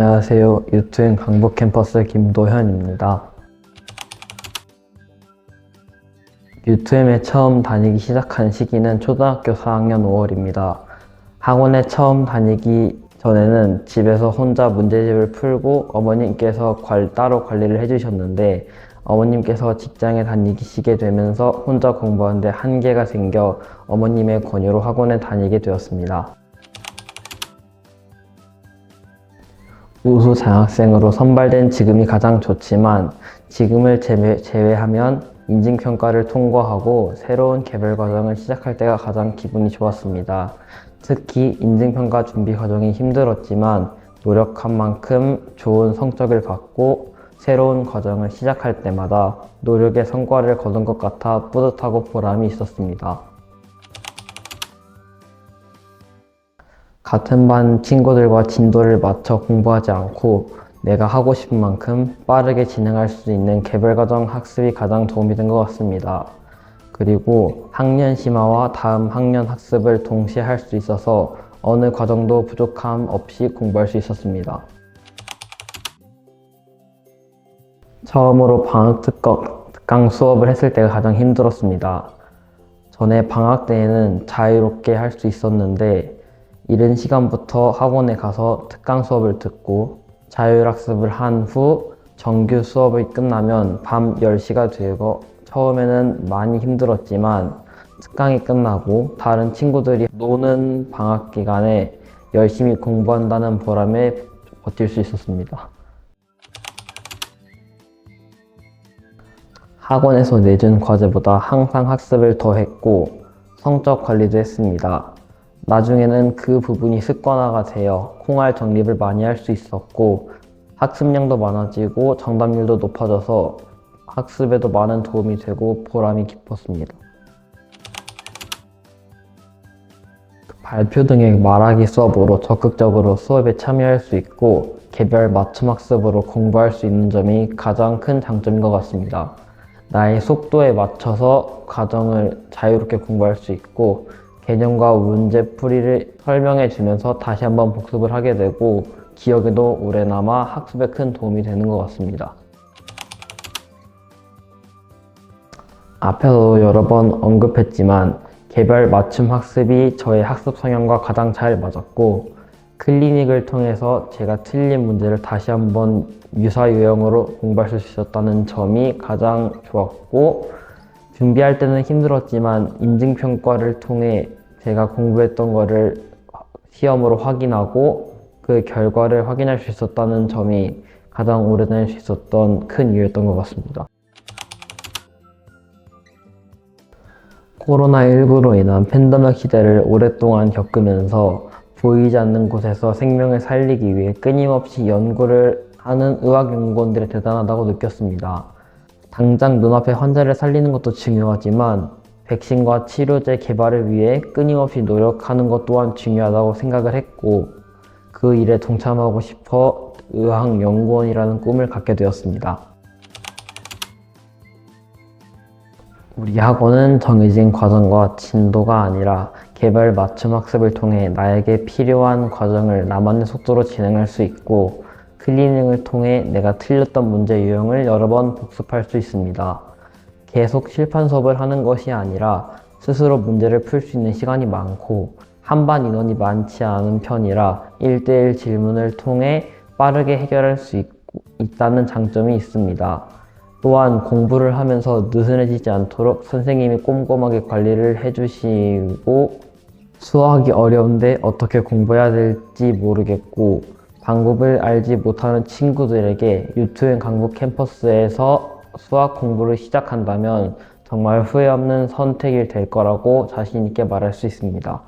안녕하세요. 유튜브 강북 캠퍼스 김도현입니다. 유튜브에 처음 다니기 시작한 시기는 초등학교 4학년 5월입니다. 학원에 처음 다니기 전에는 집에서 혼자 문제집을 풀고 어머님께서 관- 따로 관리를 해주셨는데 어머님께서 직장에 다니시게 되면서 혼자 공부하는데 한계가 생겨 어머님의 권유로 학원에 다니게 되었습니다. 우수 장학생으로 선발된 지금이 가장 좋지만 지금을 제외, 제외 하면 인증평가를 통과하고 새로운 개별 과정을 시작할 때가 가장 기분이 좋았습니다. 특히 인증평가 준비 과정이 힘들었지만 노력한 만큼 좋은 성적을 받고 새로운 과정을 시작할 때마다 노력의 성과를 거둔 것 같아 뿌듯하고 보람이 있었습니다. 같은 반 친구들과 진도를 맞춰 공부하지 않고 내가 하고 싶은 만큼 빠르게 진행할 수 있는 개별과정 학습이 가장 도움이 된 것 같습니다. 그리고 학년 심화와 다음 학년 학습을 동시에 할 수 있어서 어느 과정도 부족함 없이 공부할 수 있었습니다. 처음으로 방학 특강, 특강 수업을 했을 때가 가장 힘들었습니다. 전에 방학 때에는 자유롭게 할 수 있었는데 이른 시간부터 학원에 가서 특강 수업을 듣고 자율학습을 한 후 정규 수업이 끝나면 밤 10시가 되고 처음에는 많이 힘들었지만 특강이 끝나고 다른 친구들이 노는 방학 기간에 열심히 공부한다는 보람에 버틸 수 있었습니다. 학원에서 내준 과제보다 항상 학습을 더 했고 성적 관리도 했습니다. 나중에는 그 부분이 습관화가 되어 콩알 정립을 많이 할 수 있었고 학습량도 많아지고 정답률도 높아져서 학습에도 많은 도움이 되고 보람이 깊었습니다. 발표 등의 말하기 수업으로 적극적으로 수업에 참여할 수 있고 개별 맞춤 학습으로 공부할 수 있는 점이 가장 큰 장점인 것 같습니다. 나의 속도에 맞춰서 과정을 자유롭게 공부할 수 있고 개념과 문제풀이를 설명해 주면서 다시 한번 복습을 하게 되고 기억에도 오래 남아 학습에 큰 도움이 되는 것 같습니다. 앞에서 여러 번 언급했지만 개별 맞춤 학습이 저의 학습 성향과 가장 잘 맞았고 클리닉을 통해서 제가 틀린 문제를 다시 한번 유사 유형으로 공부할 수 있었다는 점이 가장 좋았고 준비할 때는 힘들었지만 인증평가를 통해 제가 공부했던 거를 시험으로 확인하고 그 결과를 확인할 수 있었다는 점이 가장 오래 다닐 수 있었던 큰 이유였던 것 같습니다. 코로나19로 인한 팬데믹 시대를 오랫동안 겪으면서 보이지 않는 곳에서 생명을 살리기 위해 끊임없이 연구를 하는 의학 연구원들이 대단하다고 느꼈습니다. 당장 눈앞에 환자를 살리는 것도 중요하지만 백신과 치료제 개발을 위해 끊임없이 노력하는 것 또한 중요하다고 생각을 했고 그 일에 동참하고 싶어 의학연구원이라는 꿈을 갖게 되었습니다. 우리 학원은 정해진 과정과 진도가 아니라 개별 맞춤 학습을 통해 나에게 필요한 과정을 나만의 속도로 진행할 수 있고 클리닝을 통해 내가 틀렸던 문제 유형을 여러 번 복습할 수 있습니다. 계속 실판 수업을 하는 것이 아니라 스스로 문제를 풀 수 있는 시간이 많고 한반 인원이 많지 않은 편이라 1대1 질문을 통해 빠르게 해결할 수 있, 있다는 장점이 있습니다. 또한 공부를 하면서 느슨해지지 않도록 선생님이 꼼꼼하게 관리를 해주시고 수학이 어려운데 어떻게 공부해야 될지 모르겠고 방법을 알지 못하는 친구들에게 유튜브 강북 캠퍼스에서 수학 공부를 시작한다면 정말 후회 없는 선택이 될 거라고 자신 있게 말할 수 있습니다.